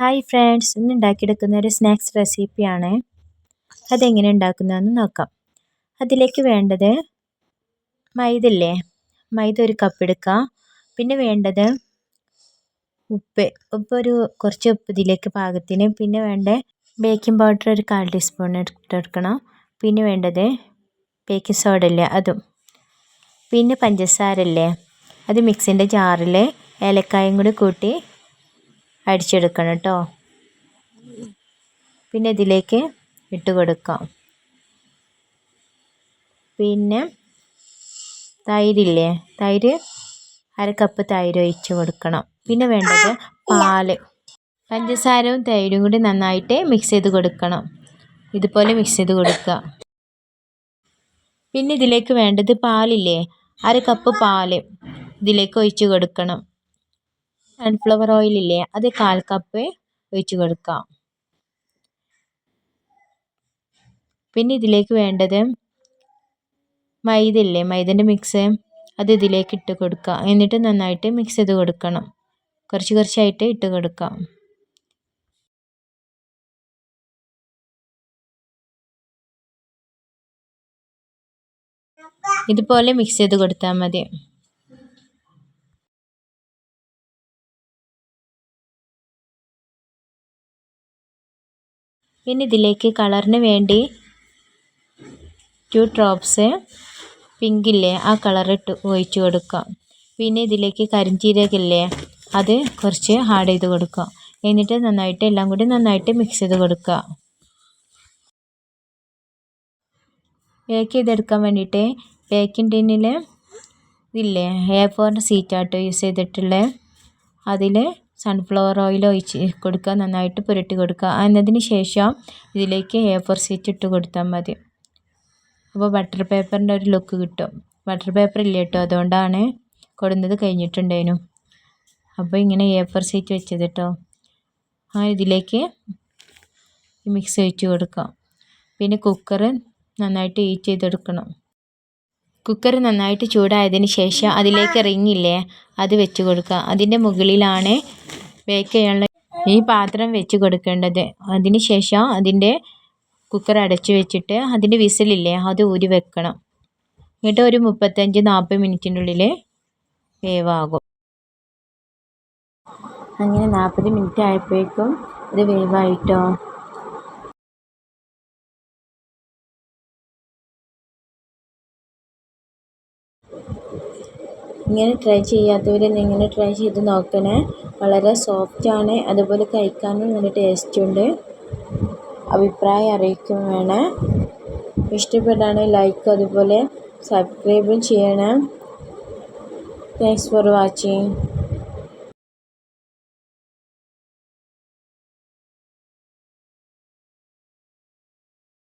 Hi friends ഇന്ന് ഉണ്ടാക്കിയെടുക്കുന്ന ഒരു snacks റെസിപ്പിയാണ് അതെങ്ങനെ ഉണ്ടാക്കുന്നതെന്ന് നോക്കാം. അതിലേക്ക് വേണ്ടത് മൈദ ഇല്ലേ മൈദ ഒരു കപ്പ് എടുക്കുക. പിന്നെ വേണ്ടത് ഉപ്പ്. ഉപ്പ് ഒരു കുറച്ച് ഉപ്പ് ഇതിലേക്ക് പാകത്തിന്. പിന്നെ വേണ്ട ബേക്കിംഗ് പൗഡർ ഒരു കാൽ ടീസ്പൂൺ എടുത്തെടുക്കണം. പിന്നെ വേണ്ടത് ബേക്കിംഗ് സോഡ അല്ലേ അതും. പിന്നെ പഞ്ചസാര അല്ലേ അത് മിക്സിന്റെ ജാറിൽ ഏലക്കായും കൂടി കൂട്ടി അടിച്ചെടുക്കണം കേട്ടോ. പിന്നെ ഇതിലേക്ക് ഇട്ട് കൊടുക്കാം. പിന്നെ തൈരില്ലേ? തൈര് അര കപ്പ് തൈര് ഒഴിച്ച് കൊടുക്കണം. പിന്നെ വേണ്ടത് പാൽ. പഞ്ചസാരവും തൈരും കൂടി നന്നായിട്ട് മിക്സ് ചെയ്ത് കൊടുക്കണം. ഇതുപോലെ മിക്സ് ചെയ്ത് കൊടുക്കുക. പിന്നെ ഇതിലേക്ക് വേണ്ടത് പാലില്ലേ? അര കപ്പ് പാൽ ഇതിലേക്ക് ഒഴിച്ച് കൊടുക്കണം. സൺഫ്ലവർ ഇല്ലേ? അത് കാൽ കപ്പ് ഒഴിച്ചു കൊടുക്കാം. പിന്നെ ഇതിലേക്ക് വേണ്ടത് മൈദ ഇല്ലേ? മൈദന്റെ മിക്സ് അത് ഇതിലേക്ക് ഇട്ട് കൊടുക്കുക എന്നിട്ട് നന്നായിട്ട് മിക്സ് ചെയ്ത് കൊടുക്കണം. കുറച്ച് കുറച്ചായിട്ട് ഇട്ട് കൊടുക്കാം. ഇതുപോലെ മിക്സ് ചെയ്ത് കൊടുത്താൽ മതി. പിന്നെ ഇതിലേക്ക് കളറിന് വേണ്ടി ടു ഡ്രോപ്സ് പിങ്കില്ലേ ആ കളർ ഇട്ട് ഒഴിച്ചു കൊടുക്കാം. പിന്നെ ഇതിലേക്ക് കരിഞ്ചീരകില്ലേ അത് കുറച്ച് ആഡ് ചെയ്ത് കൊടുക്കുക എന്നിട്ട് നന്നായിട്ട് എല്ലാം കൂടി നന്നായിട്ട് മിക്സ് ചെയ്ത് കൊടുക്കുക ബേക്ക് ചെയ്തെടുക്കാൻ വേണ്ടിയിട്ട് ബേക്കിംഗ് ടിന്നിൽ ഇതില്ലേ എ ഫോറിന്റെ സീറ്റാട്ടോ യൂസ് ചെയ്തിട്ടുള്ളത് അതിൽ സൺഫ്ലവർ ഓയിൽ ഒഴിച്ച് കൊടുക്കുക നന്നായിട്ട് പുരട്ടി കൊടുക്കുക. എന്നതിന് ശേഷം ഇതിലേക്ക് എ ഫോർ സീറ്റ് ഇട്ട് കൊടുത്താൽ മതി. അപ്പോൾ ബട്ടർ പേപ്പറിന്റെ ഒരു ലുക്ക് കിട്ടും. ബട്ടർ പേപ്പർ ഇല്ല കേട്ടോ അതുകൊണ്ടാണ് കൊടുന്നത് കഴിഞ്ഞിട്ടുണ്ടേനു അപ്പോൾ ഇങ്ങനെ എ ഫോർ സീറ്റ് വെച്ചത് കേട്ടോ ആ ഇതിലേക്ക് മിക്സ് ഒഴിച്ച് കൊടുക്കാം. പിന്നെ കുക്കർ നന്നായിട്ട് ഹീറ്റ് ചെയ്തെടുക്കണം കുക്കർ നന്നായിട്ട് ചൂടായതിന് ശേഷം അതിലേക്ക് റിങ്ങില്ലേ അത് വെച്ച് കൊടുക്കുക. അതിന്റെ മുകളിലാണ് ബേക്ക് ചെയ്യാനുള്ള ഈ പാത്രം വെച്ച് കൊടുക്കേണ്ടത്. അതിന് ശേഷം അതിന്റെ കുക്കർ അടച്ചു വെച്ചിട്ട് അതിന്റെ വിസിലില്ലേ അത് ഊരി വെക്കണം. എന്നിട്ട് ഒരു മുപ്പത്തഞ്ച് നാൽപ്പത് മിനിറ്റിന്റെ ഉള്ളിൽ വേവാകും. അങ്ങനെ നാൽപ്പത് മിനിറ്റ് ആയപ്പോഴേക്കും ഇത് വേവായിട്ടോ? ഇങ്ങനെ ട്രൈ ചെയ്യാത്തവർ ഇങ്ങനെ ട്രൈ ചെയ്ത് നോക്കണേ. വളരെ സോഫ്റ്റാണ് അതുപോലെ കഴിക്കാനും നല്ല ടേസ്റ്റ് ഉണ്ട്. അഭിപ്രായം അറിയിക്കും വേണേ. ഇഷ്ടപ്പെട്ടാണെങ്കിൽ ലൈക്ക് അതുപോലെ സബ്സ്ക്രൈബും ചെയ്യണം. Thanks for watching